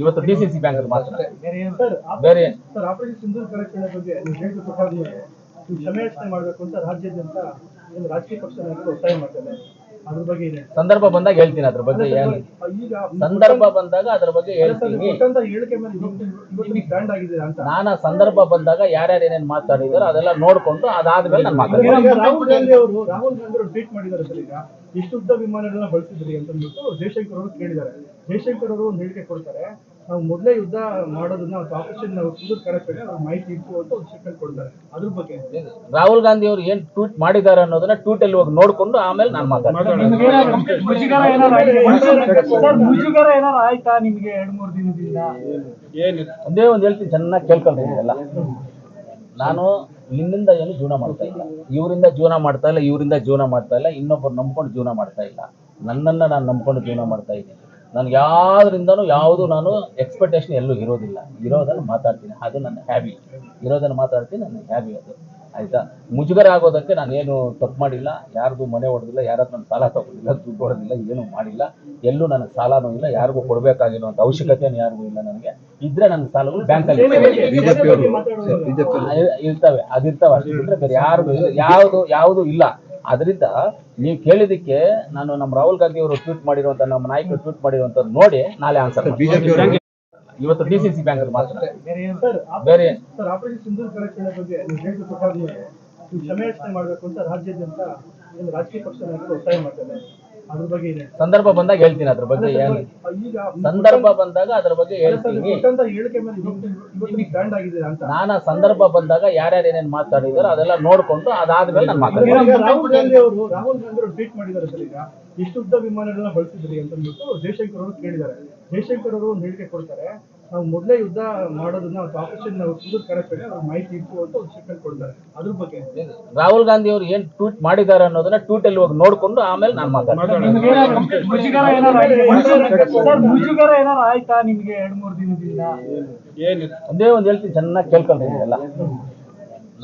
ಇವತ್ತು D C C bank ಮಾತ್ರ. Sir ಬೇರೆ ಸರ್ ಆಪರೇಷನ್ ಸಿಂಧೂರ್ ಬಗ್ಗೆ ನೀವು ಮಾಡಬೇಕು ಅಂತ ರಾಜ್ಯಾದ್ಯಂತ ರಾಜಕೀಯ ಪಕ್ಷ ನಾಯಕರು ಒತ್ತಾಯ ಮಾಡ್ತಾರೆ. ಸಂದರ್ಭ ಬಂದಾಗ ಹೇಳ್ತೀನಿ ಅದ್ರ ಬಗ್ಗೆ ಏನು ಈಗ ಸಂದರ್ಭ ಬಂದಾಗ ಅದ್ರ ಬಗ್ಗೆ ಹೇಳ್ತೀನಿ. ನಾನು ಸಂದರ್ಭ ಬಂದಾಗ ಯಾರ್ಯಾರು ಏನೇನ್ ಮಾತಾಡಿದಾರೋ ಅದೆಲ್ಲ ನೋಡ್ಕೊಂಡು ಅದಾದ್ಮೇಲೆ ನಾನು ಮಾತಾಡ್ತೀನಿ. ರಾಹುಲ್ ಗಾಂಧಿ ಅವರು ರಾಹುಲ್ ಗಾಂಧಿ ಅವರು ಟ್ವೀಟ್ ಮಾಡಿದ್ದಾರೆ ಸರ್ ಈಗ. ಇಷ್ಟು ಉದ್ದ ವಿಮಾನಗಳನ್ನ ಬಳಸಿದ್ರಿ ಅಂತ ಅಂದ್ಬಿಟ್ಟು ಜಯಶಂಕರ್ ಅವರು ಕೇಳಿದ್ದಾರೆ. ಜಯಶಂಕರ್ ಅವರು ಒಂದು ಹೇಳಿಕೆ ಕೊಡ್ತಾರೆ. ನಾವು ಮೊದಲೇ ಯುದ್ಧ ಮಾಡೋದನ್ನ ಆಪರೇಷನ್ ಮಾಹಿತಿ ಇತ್ತು ಅಂತ ಒಂದು ಕೊಡ್ತಾರೆ ಅದ್ರ ಬಗ್ಗೆ ರಾಹುಲ್ ಗಾಂಧಿ ಅವರು ಏನ್ ಟ್ವೀಟ್ ಮಾಡಿದ್ದಾರೆ ಅನ್ನೋದನ್ನ ಟ್ವೀಟ್ ಅಲ್ಲಿ ಹೋಗಿ ನೋಡ್ಕೊಂಡು ಆಮೇಲೆ ನಾನು ಮಾತಾಡ್ತೀನಿ. ಒಂದೇ ಒಂದು ಹೇಳ್ತೀನಿ ಚೆನ್ನಾಗಿ ಕೇಳ್ಕೊಂಡ್ರಿ ಎಲ್ಲ ನಾನು ನಿನ್ನಿಂದ ಏನು ಜೀವನ ಮಾಡ್ತಾ ಇಲ್ಲ. ಇವರಿಂದ ಜೀವನ ಮಾಡ್ತಾ ಇಲ್ಲ ಇವರಿಂದ ಜೀವನ ಮಾಡ್ತಾ ಇಲ್ಲ ಇನ್ನೊಬ್ಬರು ನಂಬ್ಕೊಂಡು ಜೀವನ ಮಾಡ್ತಾ ಇಲ್ಲ. ನನ್ನನ್ನು ನಾನು ನಂಬ್ಕೊಂಡು ಜೀವನ ಮಾಡ್ತಾ ಇದ್ದೀನಿ. ನನಗೆ ಯಾವ್ದ್ರಿಂದನೂ ಯಾವುದು ನಾನು ಎಕ್ಸ್ಪೆಕ್ಟೇಷನ್ ಎಲ್ಲೂ ಇರೋದಿಲ್ಲ. ಇರೋದನ್ನು ಮಾತಾಡ್ತೀನಿ. ಅದು ನನ್ನ ಹ್ಯಾಬಿ ಇರೋದನ್ನು ಮಾತಾಡ್ತೀನಿ ನನ್ನ ಹ್ಯಾಬಿ ಅದು. ಆಯ್ತಾ? ಮುಜುಗರ ಆಗೋದಕ್ಕೆ ನಾನೇನು ತಪ್ಪು ಮಾಡಿಲ್ಲ. ಯಾರ್ದು ಮನೆ ಹೊಡೆದಿಲ್ಲ ಯಾರು ಹತ್ರ ನಾನು ಸಾಲ ತಗೊಂಡಿಲ್ಲ ದುಡ್ಡು ಹೊಡೆದಿಲ್ಲ ಏನೂ ಮಾಡಿಲ್ಲ. ಎಲ್ಲೂ ನನಗೆ ಸಾಲನೂ ಇಲ್ಲ ಯಾರಿಗೂ ಕೊಡಬೇಕಾಗಿರುವಂಥ ಅವಶ್ಯಕತೆನೂ ಯಾರಿಗೂ ಇಲ್ಲ ನನಗೆ. ಇದ್ರೆ ನನ್ನ ಸಾಲಗಳು ಬ್ಯಾಂಕಲ್ಲಿ ಇರ್ತವೆ. ಅದಿರ್ತಾವೆ. ಅಷ್ಟು ಬಿಟ್ರೆ ಬೇರೆ ಯಾರು ಯಾವುದು ಯಾವುದು ಇಲ್ಲ. ಅದರಿಂದ ನೀವು ಕೇಳಿದಕ್ಕೆ ನಾನು ನಮ್ಮ ರಾಹುಲ್ ಗಾಂಧಿ ಅವರು ಟ್ವೀಟ್ ಮಾಡಿರುವಂತ ನಮ್ಮ ನಾಯಕರು ಟ್ವೀಟ್ ಮಾಡಿರುವಂತ ನೋಡಿ ನಾಳೆ ಆನ್ಸರ್ ಇವತ್ತು ಡಿ ಸಿ ಸಿ ಬ್ಯಾಂಕ್ ಮಾತ್ರ. ಬೇರೆ ಬಗ್ಗೆ ಮಾಡಬೇಕು ಅಂತ ರಾಜ್ಯಾದ್ಯಂತ ರಾಜಕೀಯ ಪಕ್ಷ ನಾಯಕರು ಒತ್ತಾಯ ಮಾಡ್ತಾರೆ. ಸಂದರ್ಭ ಬಂದಾಗ ಹೇಳ್ತೀನಿ ಅದ್ರ ಬಗ್ಗೆ ಏನು. ಈಗ ಸಂದರ್ಭ ಬಂದಾಗ ಅದ್ರ ಬಗ್ಗೆ ಹೇಳ್ತೀನಿ. ನಾನು ಸಂದರ್ಭ ಬಂದಾಗ ಯಾರ್ಯಾರು ಏನೇನು ಮಾತಾಡಿದಾರೋ ಅದೆಲ್ಲ ನೋಡ್ಕೊಂಡು ಅದಾದ್ಮೇಲೆ ನಾನು ಮಾತಾಡ್ತೀನಿ. ರಾಹುಲ್ ಗಾಂಧಿ ಅವರು ರಾಹುಲ್ ಗಾಂಧಿ ಅವರು ಟ್ವೀಟ್ ಮಾಡಿದ್ದಾರೆ ಸರ್ ಈಗ. ಇಷ್ಟು ಉದ್ದ ವಿಮಾನಗಳನ್ನ ಬಳಸಿದ್ರಿ ಅಂತ ಅಂದ್ಬಿಟ್ಟು ಜಯಶಂಕರ್ ಅವರು ಕೇಳಿದ್ದಾರೆ. ಜಯಶಂಕರ್ ಅವರು ಒಂದು ಹೇಳಿಕೆ ಕೊಡ್ತಾರೆ. ನಾವು ಮೊದಲೇ ಯುದ್ಧ ಮಾಡೋದನ್ನ ಆಪರೇಷನ್ ನಾವು ಮಾಹಿತಿ ಇತ್ತು ಅಂತ ಒಂದು ಸ್ಟೇಟ್ಮೆಂಟ್ ಕೊಡ್ತಾರೆ. ಅದ್ರ ಬಗ್ಗೆ ರಾಹುಲ್ ಗಾಂಧಿ ಅವರು ಏನ್ ಟ್ವೀಟ್ ಮಾಡಿದ್ದಾರೆ ಅನ್ನೋದನ್ನ ಟ್ವೀಟ್ ಅಲ್ಲಿ ಹೋಗಿ ನೋಡ್ಕೊಂಡು ಆಮೇಲೆ ನಾನು ಮಾತಾಡ್ತೀನಿ. ಮುಜುಗರ ಏನಾದ್ರು ಮುಜುಗರ ಏನಾದ್ರು ಆಯ್ತಾ? ನಿಮ್ಗೆ ಎರಡ್ ಮೂರು ದಿನದಿಂದ? ಒಂದೇ ಒಂದು ಹೇಳ್ತೀನಿ ಚೆನ್ನಾಗಿ ಕೇಳ್ಕೊಂಡಿದ್ದೀನಿ ಎಲ್ಲ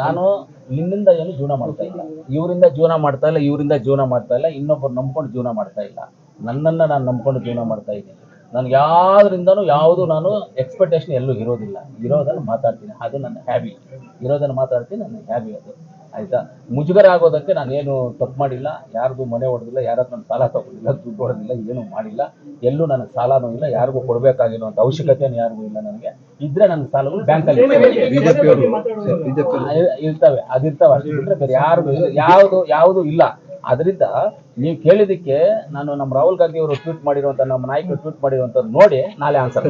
ನಾನು ನಿನ್ನಿಂದ ಏನು ಜೀವನ ಮಾಡ್ತಾ ಇಲ್ಲ. ಇವರಿಂದ ಜೀವನ ಮಾಡ್ತಾ ಇಲ್ಲ ಇವರಿಂದ ಜೀವನ ಮಾಡ್ತಾ ಇಲ್ಲ ಇನ್ನೊಬ್ಬರು ನಂಬ್ಕೊಂಡು ಜೀವನ ಮಾಡ್ತಾ ಇಲ್ಲ. ನನ್ನನ್ನು ನಾನು ನಂಬ್ಕೊಂಡು ಜೀವನ ಮಾಡ್ತಾ ಇದ್ದೀನಿ. ನನಗೆ ಯಾವ್ದ್ರಿಂದನೂ ಯಾವುದು ನಾನು ಎಕ್ಸ್ಪೆಕ್ಟೇಷನ್ ಎಲ್ಲೂ ಇರೋದಿಲ್ಲ. ಇರೋದನ್ನು ಮಾತಾಡ್ತೀನಿ. ಅದು ನನ್ನ ಹ್ಯಾಬಿ ಇರೋದನ್ನು ಮಾತಾಡ್ತೀನಿ ನನ್ನ ಹ್ಯಾಬಿ ಅದು. ಆಯ್ತಾ? ಮುಜುಗರ ಆಗೋದಕ್ಕೆ ನಾನೇನು ತಪ್ಪು ಮಾಡಿಲ್ಲ. ಯಾರ್ದು ಮನೆ ಹೊಡೆದಿಲ್ಲ ಯಾರು ನಾನು ಸಾಲ ತಗೊಂಡಿಲ್ಲ ದುಡ್ಡು ಹೊಡೆದಿಲ್ಲ ಏನು ಮಾಡಿಲ್ಲ. ಎಲ್ಲೂ ನನಗೆ ಸಾಲನೂ ಇಲ್ಲ. ಯಾರಿಗೂ ಕೊಡಬೇಕಾಗಿರುವಂಥ ಅವಶ್ಯಕತೆನ ಯಾರಿಗೂ ಇಲ್ಲ ನನಗೆ. ಇದ್ರೆ ನನ್ನ ಸಾಲಗಳು ಬ್ಯಾಂಕಲ್ಲಿ ಇರ್ತವೆ. ಅದಿರ್ತವೆ ಅಷ್ಟು ಬಿಟ್ಟರೆ ಬೇರೆ ಯಾರಿಗೂ ಯಾವುದು ಯಾವುದು ಇಲ್ಲ. ಅದರಿಂದ ನೀವು ಕೇಳಿದಕ್ಕೆ ನಾನು ನಮ್ಮ ರಾಹುಲ್ ಗಾಂಧಿ ಅವರು ಟ್ವೀಟ್ ಮಾಡಿರುವಂತ, ನಮ್ಮ ನಾಯಕರು ಟ್ವೀಟ್ ಮಾಡಿರುವಂತ ನೋಡಿ ನಾಳೆ ಆನ್ಸರ್